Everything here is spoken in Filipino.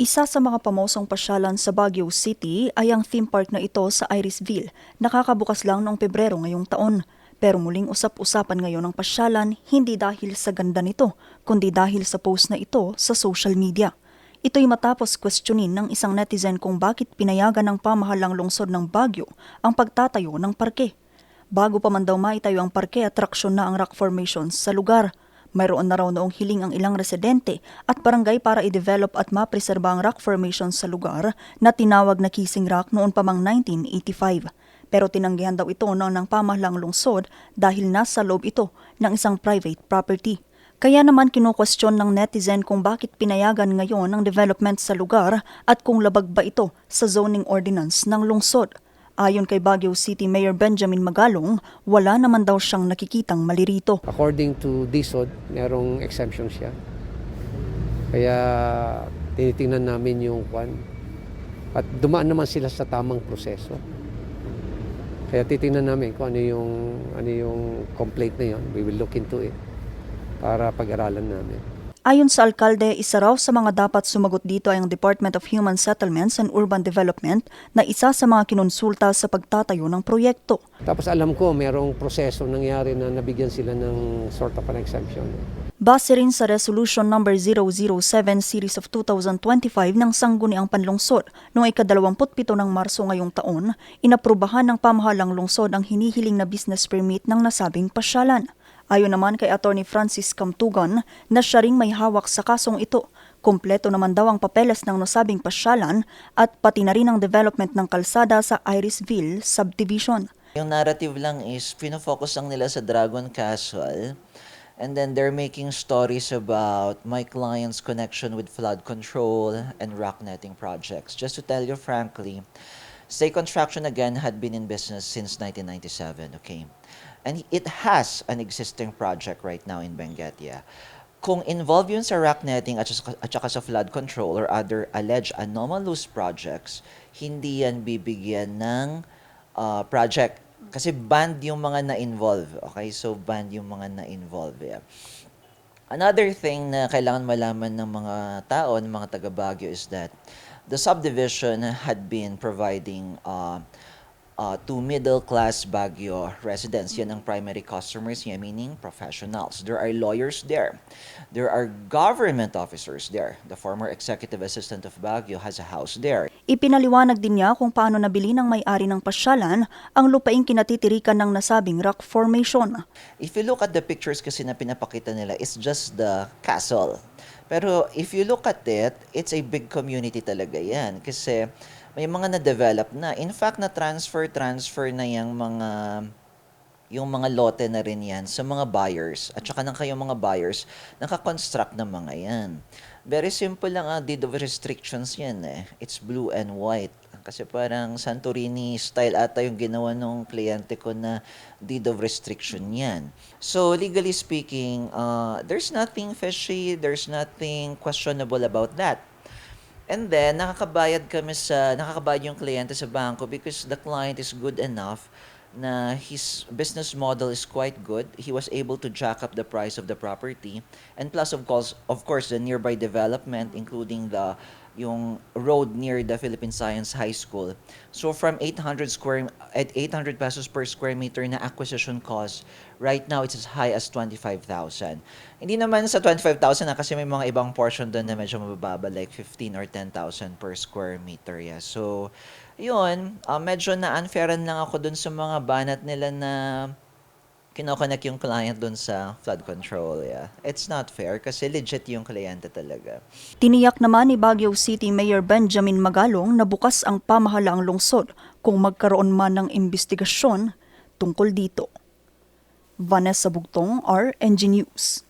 Isa sa mga pamosong pasyalan sa Baguio City ay ang theme park na ito sa Irisville. Nakakabukas lang noong Pebrero ngayong taon. Pero muling usap-usapan ngayon ang pasyalan hindi dahil sa ganda nito, kundi dahil sa post na ito sa social media. Ito'y matapos questionin ng isang netizen kung bakit pinayagan ng pamahalang lungsod ng Baguio ang pagtatayo ng parke. Bago pa man daw maitayo ang parke, atraksyon na ang rock formations sa lugar. Mayroon na raw noong hiling ang ilang residente at barangay para i-develop at mapreserba ang rock formations sa lugar na tinawag na Kissing Rock noon pa mang 1985. Pero tinanggihan daw ito noon ng pamahalang lungsod dahil nasa loob ito ng isang private property. Kaya naman kinukwestiyon ng netizen kung bakit pinayagan ngayon ang development sa lugar at kung labag ba ito sa zoning ordinance ng lungsod. Ayon kay Baguio City Mayor Benjamin Magalong, wala naman daw siyang nakikitang mali rito. According to DSOD, merong exemption siya. Kaya tinitingnan namin yung kwan. At dumaan naman sila sa tamang proseso. Kaya titingnan namin kung ano yung, ano yung complaint na yun. We will look into it para pag-aralan namin. Ayon sa alkalde, isa raw sa mga dapat sumagot dito ay ang Department of Human Settlements and Urban Development na isa sa mga kinonsulta sa pagtatayo ng proyekto. Tapos alam ko, merong proseso nangyari na nabigyan sila ng sort of an exemption. Base rin sa Resolution number 007 Series of 2025 ng Sangguniang Panlungsod noong ika-27 ng Marso ngayong taon, inaprubahan ng pamahalang lungsod ang hinihiling na business permit ng nasabing pasyalan. Ayon naman kay Attorney Francis Camtugan na siya ring may hawak sa kasong ito, kompleto naman daw ang papeles ng nasabing pasyalan at pati na rin ang development ng kalsada sa Irisville Subdivision. Yung narrative lang is, pinofocus lang nila sa Dragon Castle. And then they're making stories about my client's connection with flood control and rock netting projects. Just to tell you frankly, Stay Construction again had been in business since 1997, okay? And it has an existing project right now in Benguetia. Kung involved yun sa rock netting at at saka sa flood control or other alleged anomalous projects, hindi yan bibigyan ng uh, project. Kasi banned yung mga na-involve. Okay? So, banned yung mga na-involve. Yeah. Another thing na kailangan malaman ng mga tao, ng mga taga Baguio is that the subdivision had been providing uh, uh, to middle-class Baguio residents. Yan ang primary customers niya, meaning professionals. There are lawyers there. There are government officers there. The former executive assistant of Baguio has a house there. Ipinaliwanag din niya kung paano nabili ng may-ari ng pasyalan ang lupaing kinatitirikan ng nasabing rock formation. If you look at the pictures kasi na pinapakita nila, it's just the castle. Pero if you look at it, it's a big community talaga yan. Kasi may mga na-develop na. In fact, na-transfer, transfer na yung mga yung mga lote na rin yan sa mga buyers at saka ng kayong mga buyers nakakonstruct ng mga yan. Very simple lang ah, deed of restrictions yan eh. It's blue and white. Kasi parang Santorini style ata yung ginawa nung kliyente ko na deed of restriction yan. So legally speaking, uh, there's nothing fishy, there's nothing questionable about that. And then, nakakabayad kami sa, nakakabayad yung kliyente sa bangko because the client is good enough na his business model is quite good. He was able to jack up the price of the property. And plus, of course, of course, the nearby development, including the yung road near the Philippine Science High School. So from 800 square at 800 pesos per square meter na acquisition cost, right now it's as high as 25,000. Hindi naman sa 25,000 na kasi may mga ibang portion doon na medyo mababa like 15 or 10,000 per square meter. Yeah. So yun, uh, medyo na-unfairan lang ako doon sa mga banat nila na kinokonek yung client doon sa flood control. Yeah. It's not fair kasi legit yung kliyente talaga. Tiniyak naman ni Baguio City Mayor Benjamin Magalong na bukas ang pamahalaang lungsod kung magkaroon man ng investigasyon tungkol dito. Vanessa Bugtong, RNG News.